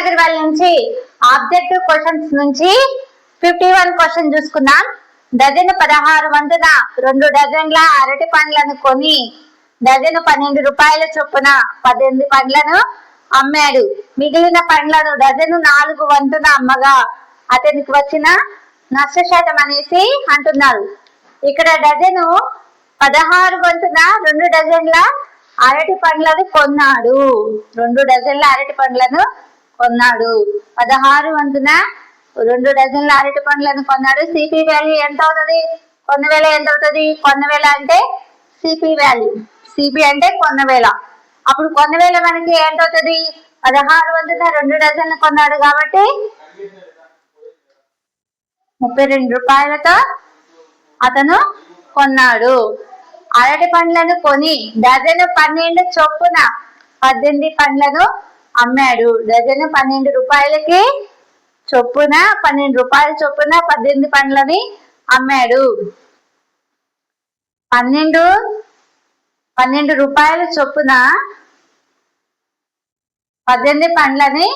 అగర్వాల్ నుంచి objective questions నుంచి fifty one question చూసుకుందాం. డజన్ పదహారు వందల రెండు డజన్ల అరటి పండ్లను కొని డజన్ పన్నెండు రూపాయల చొప్పున పద్దెనిమిది పండ్లను అమ్మాడు. మిగిలిన పండ్లను డజను నాలుగు వంతున అమ్మగా అతనికి వచ్చిన నష్ట శాతం అనేసి అంటున్నారు. ఇక్కడ డజను పదహారు వంతున రెండు డజన్ల అరటి పండ్లను కొన్నాడు. రెండు డజన్ల అరటి పండ్లను కొన్నాడు. పదహారు వంతున రెండు డజన్ల అరటి పండ్లను కొన్నాడు. సిపి వాల్యూ ఎంత అవుతుంది కొన్న వేల ఎంత అవుతుంది కొన్న వేల అంటే సిపి వాల్యూ సిపి అంటే కొన్న వేల. అప్పుడు కొన్న వేల మనకి ఎంత అవుతుంది పదహారు వంతున రెండు డజన్లు కొన్నాడు కాబట్టి ముప్పై రెండు రూపాయలతో అతను కొన్నాడు. అరటి పండ్లను కొని డజను పన్నెండు చొప్పున పద్దెనిమిది పండ్లను అమ్మాడు. డజన్ పన్నెండు రూపాయలకి చొప్పున పన్నెండు రూపాయల చొప్పున పద్దెనిమిది పండ్లని అమ్మాడు. పన్నెండు పన్నెండు రూపాయల చొప్పున పద్దెనిమిది పండ్లని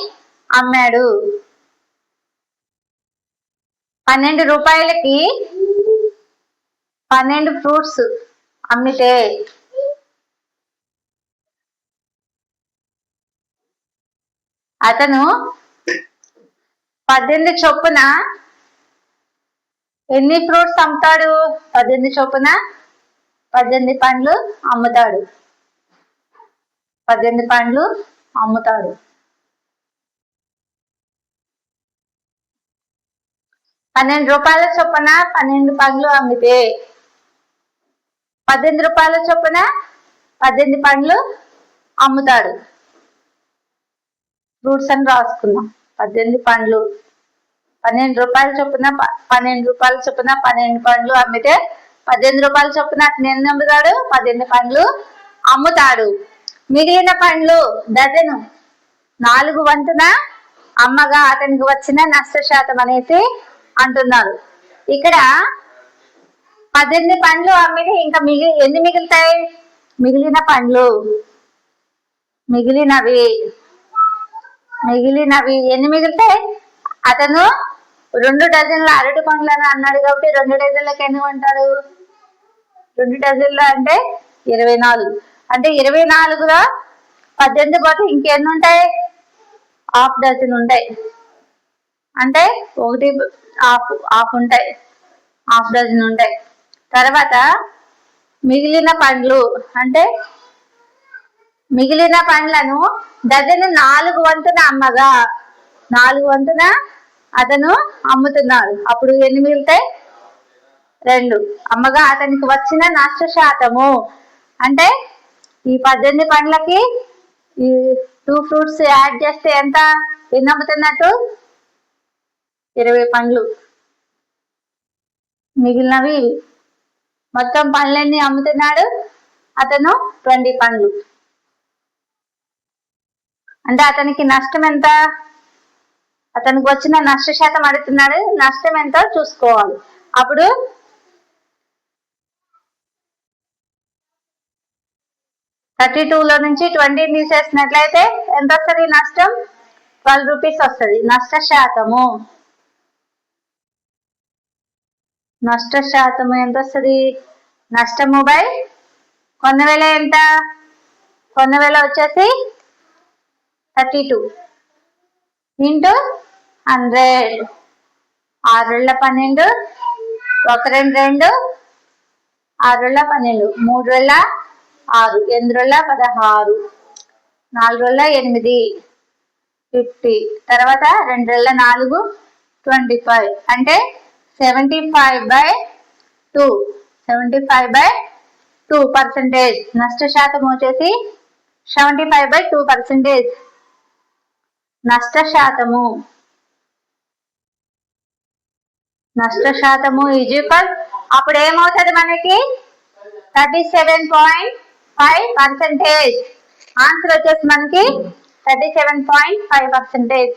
అమ్మాడు. పన్నెండు రూపాయలకి పన్నెండు ఫ్రూట్స్ అమ్మితే అతను పద్దెనిమిది చొప్పున ఎన్ని ఫ్రూట్స్ అమ్ముతాడు? పద్దెనిమిది చొప్పున పద్దెనిమిది పండ్లు అమ్ముతాడు. పద్దెనిమిది పండ్లు అమ్ముతాడు. పన్నెండు రూపాయల చొప్పున పన్నెండు పండ్లు అమ్మితే పద్దెనిమిది రూపాయల చొప్పున పద్దెనిమిది పండ్లు అమ్ముతాడు. ఫ్రూట్స్ అని రాసుకుందాం పద్దెనిమిది పండ్లు. పన్నెండు రూపాయల చొప్పున పన్నెండు రూపాయల చొప్పున పన్నెండు పండ్లు అమ్మితే పద్దెనిమిది రూపాయల చొప్పున అతను ఎన్ని అమ్ముతాడు? పద్దెనిమిది పండ్లు అమ్ముతాడు. మిగిలిన పండ్లు డజను. నాలుగు వంతున అమ్మగా అతనికి వచ్చిన నష్ట శాతం అనేసి అంటున్నారు. ఇక్కడ పద్దెనిమిది పండ్లు అమ్మితే ఇంకా మిగిలి ఎన్ని మిగులుతాయి? మిగిలిన పండ్లు. మిగిలినవి. మిగిలినవి ఎన్ని మిగులుతాయి? అతను రెండు డజన్ల అరటి పండ్లను అన్నాడు కాబట్టి రెండు డజన్లకు ఎన్ని కొంటాడు రెండు డజన్లు అంటే ఇరవై నాలుగు. అంటే ఇరవై నాలుగులో పద్దెనిమిది పోతే ఇంకెన్ని ఉంటాయి? హాఫ్ డజన్ ఉంటాయి. అంటే ఒకటి హాఫ్ హాఫ్ ఉంటాయి. హాఫ్ డజన్ ఉంటాయి. తర్వాత మిగిలిన పండ్లు అంటే మిగిలిన పండ్లను డజను నాలుగు వంతున అమ్మగా. నాలుగు వంతున అతను అమ్ముతున్నాడు అప్పుడు ఎన్ని మిగులుతాయి? రెండు. అమ్మగా అతనికి వచ్చిన నష్ట శాతము అంటే ఈ పద్దెనిమిది పండ్లకి ఈ టూ ఫ్రూట్స్ యాడ్ చేస్తే ఎంత? ఎన్ని అమ్ముతున్నట్టు? ఇరవై పండ్లు. మిగిలినవి మొత్తం పండ్లన్నీ అమ్ముతున్నాడు? అతను ట్వంటీ పండ్లు. అంటే అతనికి నష్టం ఎంత? అతనికి వచ్చిన నష్ట శాతం అడుగుతున్నాడు. నష్టం ఎంతో? చూసుకోవాలి. అప్పుడు థర్టీ లో నుంచి ట్వంటీ తీసేసినట్లయితే ఎంత వస్తుంది నష్టం? ట్వెల్వ్ రూపీస్ వస్తుంది. నష్ట శాతము. నష్ట శాతము ఎంత వస్తుంది? నష్టము బై కొన్న వేల ఎంత? కొన్న వేల వచ్చేసి థర్టీ టూ ఇంటూ హండ్రెడ్ ఆరు పన్నెండు. ఒక రెండు రెండు. ఆరు పన్నెండు. మూడు వేల ఆరు. ఎనిమిది రోజుల పదహారు. నాలుగు రోజుల ఎనిమిది. ఫిఫ్టీ తర్వాత రెండు వేల నాలుగు. ట్వంటీ ఫైవ్ అంటే seventy five by two seventy five by two percentage నష్ట శాతం వచ్చేసి seventy five by two percentage నష్ట శాతము నష్ట శాతము ఈజ్ ఈక్వల్ అప్పుడు ఏమవుతుంది మనకి? Thirty seven point five percentage answer వచ్చేసి మనకి thirty seven point five percentage